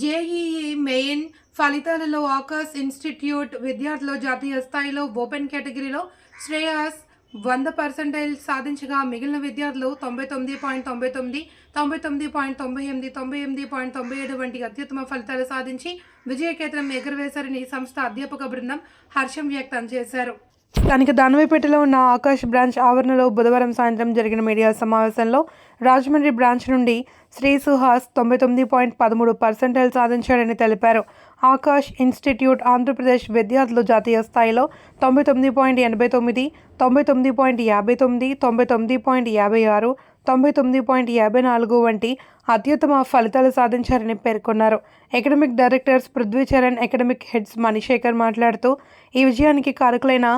JEE main ఫలితాలలో Akash institute విద్యార్థులు జాతీయ స్థాయిలో ఓపెన్ కేటగిరీలో శ్రేయాస్ వంద పర్సెంటైల్ సాధించగా మిగిలిన విద్యార్థులు తొంభై తొమ్మిది పాయింట్ తొంభై తొమ్మిది తొంభై తొమ్మిది పాయింట్ తొంభై ఎనిమిది తొంభై ఎనిమిది పాయింట్ తొంభై ఏడు వంటి అత్యుత్తమ ఫలితాలు సాధించి విజయకేతనం ఎగురవేశారని సంస్థ అధ్యాపక బృందం హర్షం వ్యక్తం చేశారు. స్థానిక దానవేపేటలో ఉన్న ఆకాష్ బ్రాంచ్ ఆవరణలో బుధవారం సాయంత్రం జరిగిన మీడియా సమావేశంలో రాజమండ్రి బ్రాంచ్ నుండి శ్రీ సుహాస్ తొంభై తొమ్మిది పాయింట్ పదమూడు పర్సెంటైల్ సాధించాడని తెలిపారు. ఆకాష్ ఇన్స్టిట్యూట్ ఆంధ్రప్రదేశ్ విద్యార్థులు జాతీయ స్థాయిలో తొంభై తొమ్మిది పాయింట్ ఎనభై తొమ్మిది తొంభై తొమ్మిది పాయింట్ యాభై తొమ్మిది తొంభై తొమ్మిది పాయింట్ యాభై ఆరు తొంభై తొమ్మిది పాయింట్ యాభై నాలుగు వంటి అత్యుత్తమ ఫలితాలు సాధించారని పేర్కొన్నారు. Academic directors Prithvicharan academic heads Manishekar మాట్లాడుతూ ఈ విజయానికి కారకులైన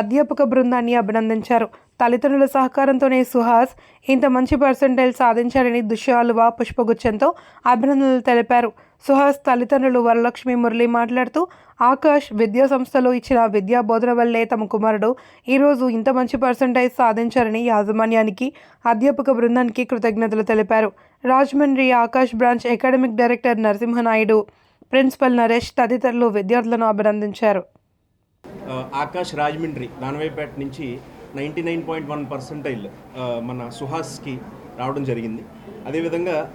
అధ్యాపక బృందాన్ని అభినందించారు. తల్లిదండ్రుల సహకారంతోనే సుహాస్ ఇంత మంచి పర్సంటేజ్ సాధించారని దుశ్యాలువ పుష్పగుచ్చంతో అభినందనలు తెలిపారు. సుహాస్ తల్లిదండ్రులు వరలక్ష్మి మురళి మాట్లాడుతూ ఆకాష్ విద్యా సంస్థలో ఇచ్చిన విద్యా బోధన వల్లే తమ కుమారుడు ఈరోజు ఇంత మంచి పర్సంటేజ్ సాధించారని యాజమాన్యానికి అధ్యాపక బృందానికి కృతజ్ఞతలు తెలిపారు. Rajahmundry Aakash branch academic director Narasimha Naidu principal Naresh తదితరులు విద్యార్థులను అభినందించారు. ఆకాష్ రాజమండ్రి దానవేపేట నుంచి ninety nine point one percentile మన సుహాస్కి రావడం జరిగింది. అదేవిధంగా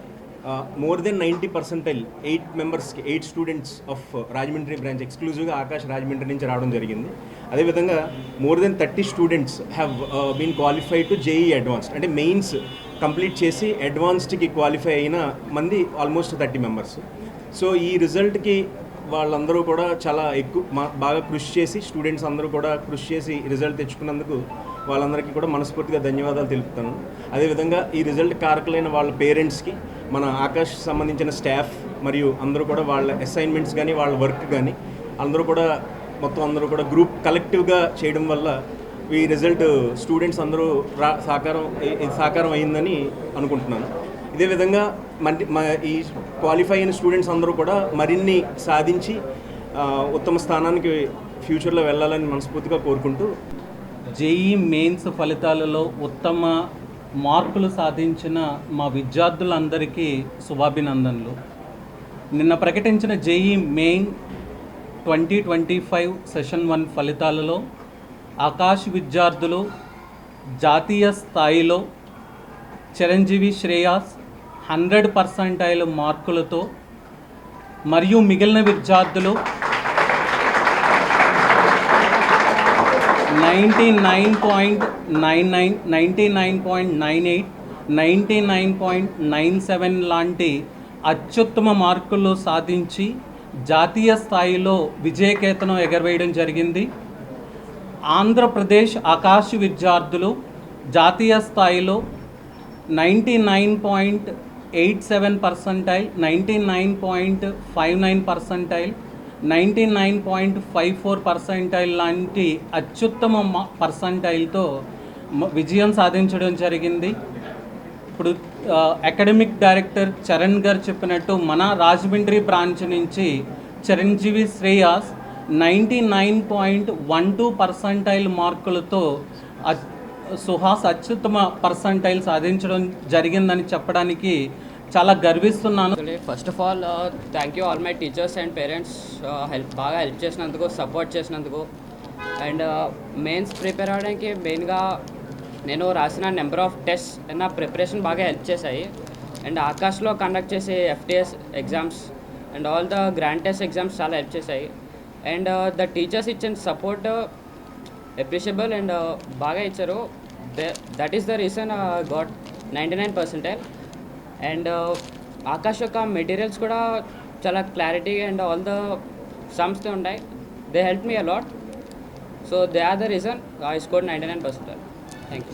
more than ninety percentile eight మెంబర్స్కి eight students of Rajahmundry branch ఎక్స్క్లూజివ్గా ఆకాశ్ రాజమండ్రి నుంచి రావడం జరిగింది. అదేవిధంగా more than thirty students have been qualified to JEE advanced అంటే మెయిన్స్ కంప్లీట్ చేసి అడ్వాన్స్డ్కి క్వాలిఫై అయిన మంది ఆల్మోస్ట్ థర్టీ మెంబర్స్. సో ఈ రిజల్ట్కి వాళ్ళందరూ కూడా చాలా ఎక్కువ మా- బాగా కృషి చేసి స్టూడెంట్స్ అందరూ కూడా కృషి చేసి రిజల్ట్ తెచ్చుకున్నందుకు వాళ్ళందరికీ కూడా మనస్ఫూర్తిగా ధన్యవాదాలు తెలుపుతాను. అదేవిధంగా ఈ రిజల్ట్ కారకులైన వాళ్ళ పేరెంట్స్కి మన ఆకాష్ సంబంధించిన స్టాఫ్ మరియు అందరూ కూడా వాళ్ళ అసైన్మెంట్స్ కానీ వాళ్ళ వర్క్ కానీ అందరూ కూడా మొత్తం అందరూ కూడా గ్రూప్ కలెక్టివ్గా చేయడం వల్ల ఈ రిజల్ట్ స్టూడెంట్స్ అందరూ రా సాకారం సాకారం అయిందని అనుకుంటున్నాను. ఇదే విధంగా మరి ఈ క్వాలిఫై అయిన స్టూడెంట్స్ అందరూ కూడా మరిన్ని సాధించి ఉత్తమ స్థానానికి ఫ్యూచర్లో వెళ్ళాలని మనస్ఫూర్తిగా కోరుకుంటూ జేఈ మెయిన్స్ ఫలితాలలో ఉత్తమ మార్కులు సాధించిన మా విద్యార్థులందరికీ శుభాభినందనలు. నిన్న ప్రకటించిన JEE main twenty twenty five session one ఫలితాలలో ఆకాశ్ విద్యార్థులు జాతీయ స్థాయిలో చిరంజీవి శ్రేయాస్ హండ్రెడ్ పర్సంటైల్ మార్కులతో మరియు మిగిలిన విద్యార్థులు ninety nine point nine nine ninety nine point nine eight ninety nine point nine seven లాంటి అత్యుత్తమ మార్కులు సాధించి జాతీయ స్థాయిలో విజయకేతనం ఎగరవేయడం జరిగింది. ఆంధ్రప్రదేశ్ ఆకాశ విద్యార్థులు జాతీయ స్థాయిలో ninety nine point eight seven percentile ninety nine point five nine percentile ninety nine point five four percentile లాంటి అత్యుత్తమ పర్సంటైల్తో విజయం సాధించడం జరిగింది. ఇప్పుడు అకాడమిక్ డైరెక్టర్ చరణ్ గారు చెప్పినట్టు మన రాజమండ్రి బ్రాంచ్ నుంచి Chiranjeevi Shreyas ninety nine point one two percentile మార్కులతో సుహాస్ అత్యుత్తమ పర్సంటైల్ సాధించడం జరిగిందని చెప్పడానికి చాలా గర్విస్తున్నాను. First of all thank you all my teachers and parents help బాగా హెల్ప్ చేసినందుకు సపోర్ట్ చేసినందుకు. అండ్ మెయిన్స్ ప్రిపేర్ అవ్వడానికి మెయిన్గా నేను రాసిన నెంబర్ ఆఫ్ టెస్ట్ నా ప్రిపరేషన్ బాగా హెల్ప్ చేశాయి. అండ్ ఆకాష్లో కండక్ట్ చేసే FTS exams and all the grand test exams చాలా హెల్ప్ చేశాయి. అండ్ ద టీచర్స్ ఇచ్చిన సపోర్ట్ అప్రిషియబుల్ అండ్ బాగా ఇచ్చారు. That is the reason got ninety nine percentile and uh, Aakash యొక్క మెటీరియల్స్ కూడా చాలా clarity and all the sums ఉంటాయి. They help me a lot so they are the reason I score ninety nine percent